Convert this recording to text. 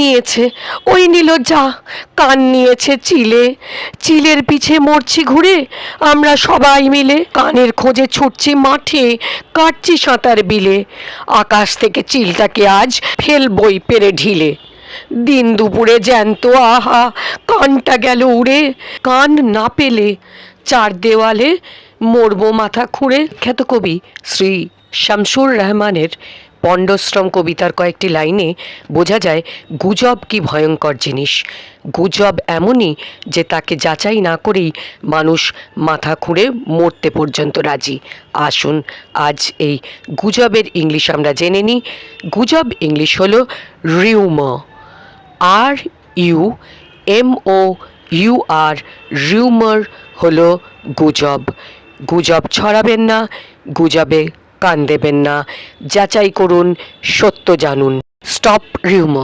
নিয়েছে। ওই নিল যা, কান নিয়েছে চিলে। চিলের পিছে মরছি ঘুরে, আমরা সবাই মিলে কানের খোঁজে ছুটছি মাঠে, কাটছি সাঁতার বিলে। আকাশ থেকে চিলটাকে আজ ফেলবই পেরে ঢিলে। দিন দুপুরে জ্যান্ত, আহা, কানটা গেল উড়ে। কান না পেলে চার দেওয়ালে মরবো মাথা খুঁড়ে। খ্যাত কবি শ্রী শামসুর রহমানের পণ্ডশ্রম কবিতার কয়েকটি লাইনে বোঝা যায় গুজব কি ভয়ঙ্কর জিনিস। গুজব এমনই যে তাকে যাচাই না করেই মানুষ মাথা খুঁড়ে মরতে পর্যন্ত রাজি। আসুন, আজ এই গুজবের ইংলিশ আমরা জেনে নিই। গুজব ইংলিশ হলো rumour R U, M O U R, rumour হলো গুজব। গুজব ছড়াবেন না, গুজবে কান দেবেন না। যাচাই করুন সত্য জানুন। Stop rumour.